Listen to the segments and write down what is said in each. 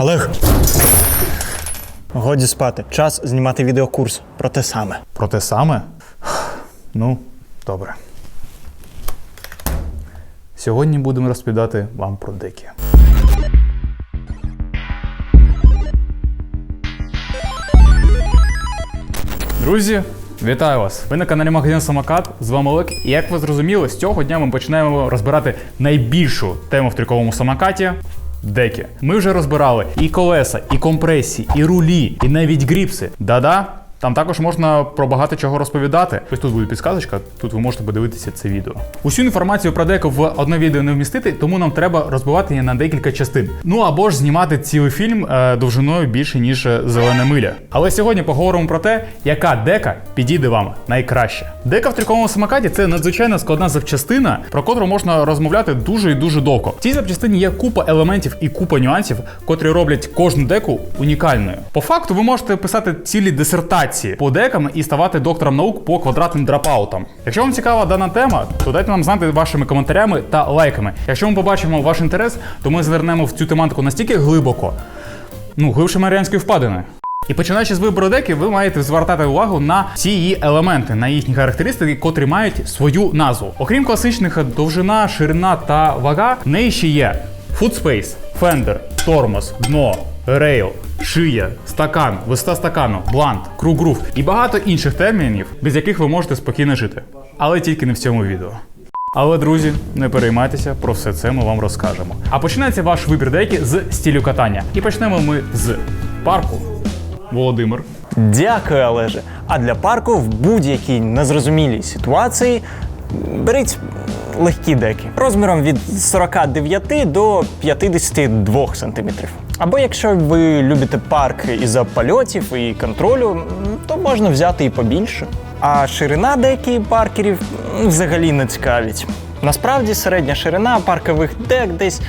Олег. Годі спати. Час знімати відеокурс про те саме. Про те саме? Ну, добре. Сьогодні будемо розповідати вам про декі. Друзі, вітаю вас! Ви на каналі Магазин Самокат. З вами Олег. І як ви зрозуміли, з цього дня ми починаємо розбирати найбільшу тему в трюковому самокаті. Деки. Ми вже розбирали і колеса, і компресії, і рулі, і навіть гріпси. Да-да, там також можна про багато чого розповідати. Ось тут буде підсказочка, тут ви можете подивитися це відео. Усю інформацію про деко в одне відео не вмістити, тому нам треба розбивати її на декілька частин. Ну або ж знімати цілий фільм е, довжиною більше ніж е, зелена миля. Але сьогодні поговоримо про те, яка дека підійде вам найкраще. Дека в трюковому самокаті це надзвичайно складна запчастина, про котру можна розмовляти дуже і дуже довго. В цій запчастині є купа елементів і купа нюансів, котрі роблять кожну деку унікальною. По факту, ви можете писати цілі дисертації по декам і ставати доктором наук по квадратним драпаутам. Якщо вам цікава дана тема, то дайте нам знати вашими коментарями та лайками. Якщо ми побачимо ваш інтерес, то ми звернемо в цю тематику настільки глибоко, ну глибше Маріанської впадини. І починаючи з вибору деки, ви маєте звертати увагу на всі її елементи, на їхні характеристики, котрі мають свою назву. Окрім класичних довжина, ширина та вага, в неї ще є фудспейс, фендер, тормоз, дно, рейл, шия, стакан, висота стакану, блант, круг-грув і багато інших термінів, без яких ви можете спокійно жити. Але тільки не в цьому відео. Але, друзі, не переймайтеся, про все це ми вам розкажемо. А починається ваш вибір деякі з стилю катання. І почнемо ми з парку. Володимир. Дякую, Олеже. А для парку в будь-якій незрозумілій ситуації беріть легкі деки розміром від 49 до 52 см. Або якщо ви любите парк із-за польотів і контролю, то можна взяти і побільше. А ширина деки паркерів взагалі не цікавить. Насправді середня ширина паркових дек десь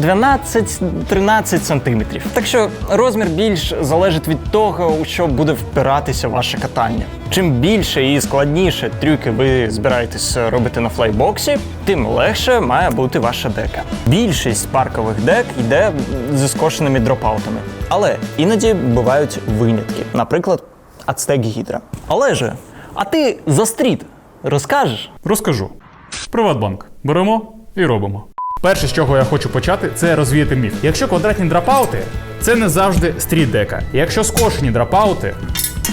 12-13 см. Так що розмір більш залежить від того, у що буде впиратися ваше катання. Чим більше і складніше трюки ви збираєтесь робити на флайбоксі, тим легше має бути ваша дека. Більшість паркових дек йде зі скошеними дропаутами. Але іноді бувають винятки, наприклад, Ацтек Гідра. Олеже, а ти за стріт розкажеш? Розкажу. Приватбанк. Беремо і робимо. Перше, з чого я хочу почати, це розвіяти міф. Якщо квадратні драпаути, це не завжди стріт-дека. Якщо скошені драпаути,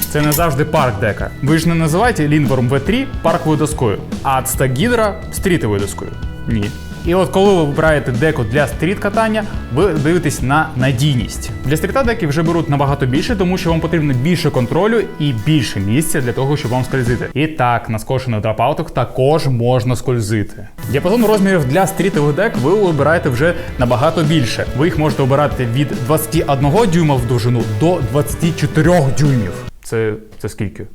це не завжди парк-дека. Ви ж не називаєте Лінбором В3 парковою доскою, а Гідра стрітовою доскою. Ні. І от коли ви вибираєте деку для стріт-катання, ви дивитесь на надійність. Для стріта деки вже беруть набагато більше, тому що вам потрібно більше контролю і більше місця для того, щоб вам скользити. І так, на скошених драпаутах також можна скользити. Діапазон розмірів для стрітових дек ви обираєте вже набагато більше. Ви їх можете обирати від 21 дюйма в довжину до 24 дюймів. Це, це скільки?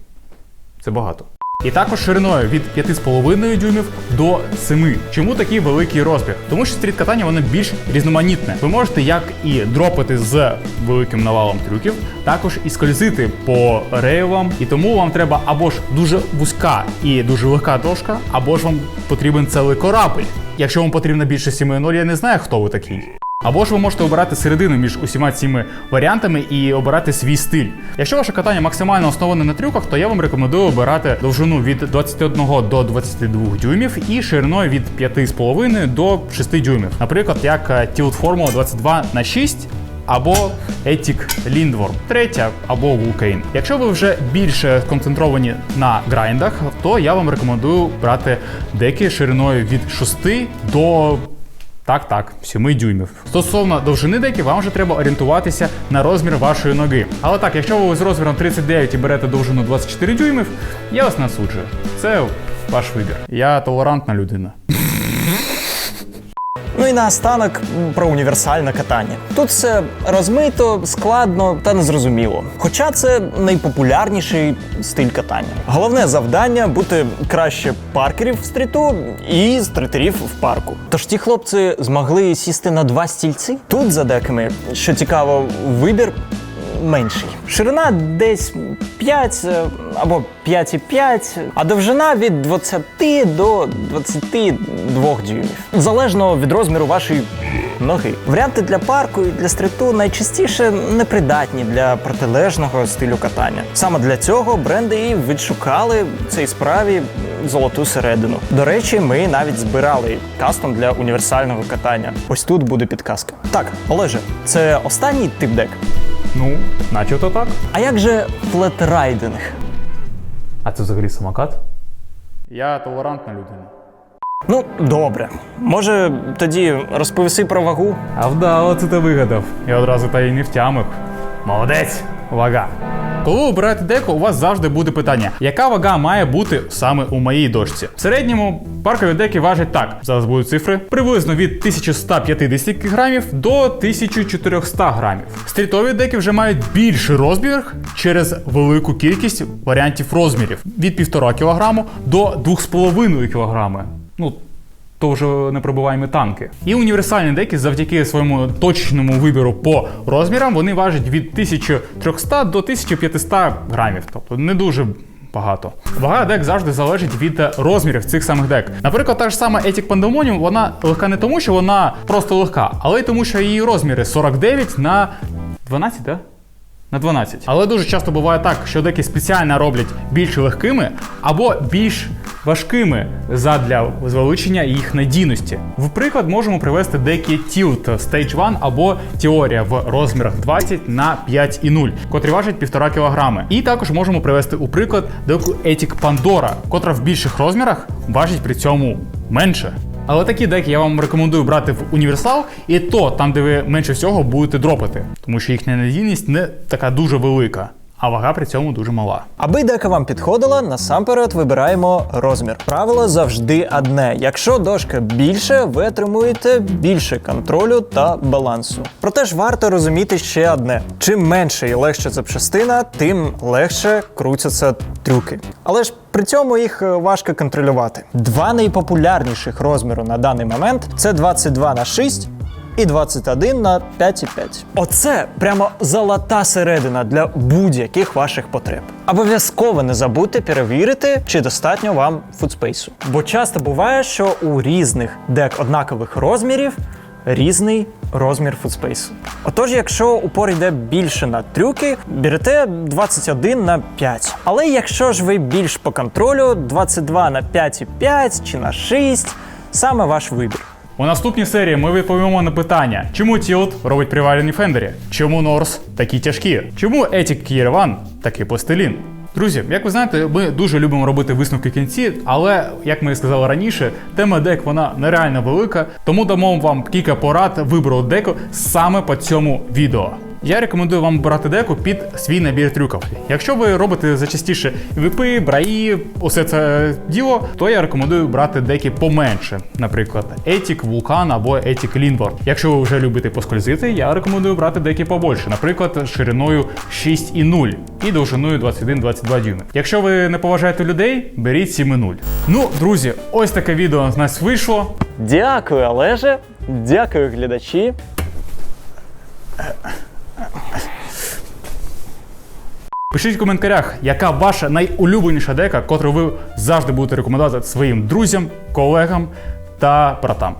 Це багато. І також шириною від 5,5 дюймів до 7. Чому такий великий розбіг? Тому що стріт-катання воно більш різноманітне. Ви можете як і дропати з великим навалом трюків, також і скользити по рейлам. І тому вам треба або ж дуже вузька і дуже легка дошка, або ж вам потрібен цілий корабль. Якщо вам потрібно більше 7.0, я не знаю, хто ви такий. Або ж ви можете обирати середину між усіма цими варіантами і обирати свій стиль. Якщо ваше катання максимально основане на трюках, то я вам рекомендую обирати довжину від 21 до 22 дюймів і шириною від 5,5 до 6 дюймів. Наприклад, як е, Tilt Formula 22 на 6 або Ethic Lindworm, третя або Vulcane. Якщо ви вже більше сконцентровані на грайндах, то я вам рекомендую брати деки шириною від 6 до так, так, 7 дюймів. Стосовно довжини деки, вам вже треба орієнтуватися на розмір вашої ноги. Але так, якщо ви з розміром 39 і берете довжину 24 дюймів, я вас не суджую. Це ваш вибір. Я толерантна людина. І наостанок про універсальне катання. Тут все розмито, складно та незрозуміло. Хоча це найпопулярніший стиль катання. Головне завдання бути краще паркерів в стріту і стритерів в парку. Тож ті хлопці змогли сісти на два стільці. Тут за деками, що цікаво, вибір менший. Ширина десь 5 е, або 5,5, а довжина від 20 до 22 дюймів. Залежно від розміру вашої ноги. Варіанти для парку і для стріту найчастіше непридатні для протилежного стилю катання. Саме для цього бренди і відшукали в цій справі золоту середину. До речі, ми навіть збирали кастом для універсального катання. Ось тут буде підказка. Так, Олеже, це останній тип дек. Ну, начебто так. А як же флетрайдинг? А це взагалі самокат? Я толерантна людина. Ну, добре. Може, тоді розповіси про вагу? А вдало це ти вигадав. Я одразу та й не втямив. Молодець! Вага. Коли обираєте деко, у вас завжди буде питання, яка вага має бути саме у моїй дошці. В середньому паркові деки важать так. Зараз будуть цифри приблизно від 1150 грамів до 1400 грамів. Стрітові деки вже мають більший розмір через велику кількість варіантів розмірів від 1,5 кг до 2,5 кг. Ну, то вже непробиваємі танки. І універсальні деки завдяки своєму точному вибору по розмірам вони важать від 1300 до 1500 грамів, тобто не дуже. Багато. Вага дек завжди залежить від розмірів цих самих дек. Наприклад, та ж сама Ethic Pandemonium, вона легка не тому, що вона просто легка, але й тому, що її розміри 49 на 12, так? На 12. Але дуже часто буває так, що деки спеціально роблять більш легкими або більш важкими задля звеличення їх надійності. В приклад можемо привести деки Tilt Stage 1 або Теорія в розмірах 20 на 5,0, котрі важать 1,5 кг. І також можемо привести у приклад деку Ethic Pandora, котра в більших розмірах важить при цьому менше. Але такі деки я вам рекомендую брати в універсал, і то там, де ви менше всього будете дропати, тому що їхня надійність не така дуже велика, а вага при цьому дуже мала. Аби дека вам підходила, насамперед вибираємо розмір. Правило завжди одне: якщо дошка більше, ви отримуєте більше контролю та балансу. Проте ж варто розуміти ще одне: чим менше і легше запчастина, тим легше крутяться трюки. Але ж при цьому їх е, важко контролювати. Два найпопулярніших розміру на даний момент це 22 на 6 і 21 на 5,5. Оце прямо золота середина для будь-яких ваших потреб. Обов'язково не забудьте перевірити, чи достатньо вам фудспейсу. Бо часто буває, що у різних дек однакових розмірів різний розмір фудспейсу. Отож, якщо упор йде більше на трюки, берете 21 на 5. Але якщо ж ви більш по контролю, 22 на 5,5 чи на 6, саме ваш вибір. У наступній серії ми відповімо на питання, чому тілт робить приварені фендері, чому Норс такі тяжкі, чому етік Єреван такий пластилін. Друзі, як ви знаєте, ми дуже любимо робити висновки кінці, але як ми і сказали раніше, тема дек вона нереально велика, тому дамо вам кілька порад вибору деку саме по цьому відео. Я рекомендую вам брати деку під свій набір трюків. Якщо ви робите зачастіше випи, браї, усе це діло, то я рекомендую брати деки поменше, наприклад, Ethic Vulcan або Ethic Linvor. Якщо ви вже любите поскользити, я рекомендую брати деки побольше, наприклад, шириною 6,0 і довжиною 21-22 дюйми. Якщо ви не поважаєте людей, беріть 7,0. Ну, друзі, ось таке відео з нас вийшло. Дякую, Олеже. Дякую, глядачі. Пишіть в коментарях, яка ваша найулюбленіша дека, котру ви завжди будете рекомендувати своїм друзям, колегам та братам.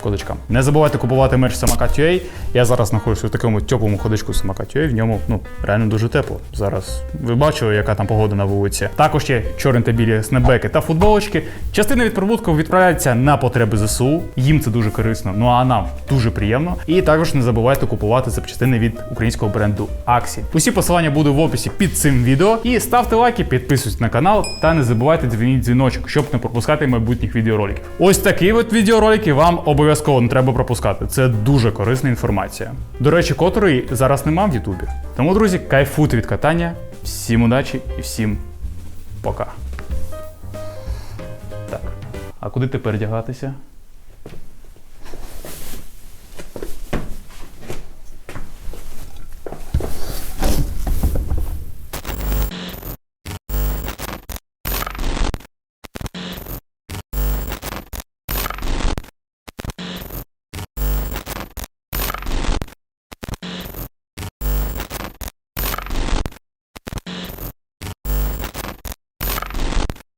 Кодочка. Не забувайте купувати мерч самокат.ua. Я зараз знаходжуся в такому теплому ходочку самокат.ua, В ньому ну реально дуже тепло. Зараз ви бачили, яка там погода на вулиці. Також є чорні та білі снепбеки та футболочки. Частина від прибутку відправляється на потреби ЗСУ. Їм це дуже корисно. Ну а нам дуже приємно. І також не забувайте купувати запчастини від українського бренду Axi. Усі посилання будуть в описі під цим відео. І ставте лайки, підписуйтесь на канал та не забувайте дзвоніть дзвіночок, щоб не пропускати майбутніх відеороликів. Ось такі от відеоролики вам обов'язково не треба пропускати. Це дуже корисна інформація. До речі, котрої зараз нема в Ютубі. Тому, друзі, кайфуйте від катання. Всім удачі і всім пока. Так. А куди тепер одягатися?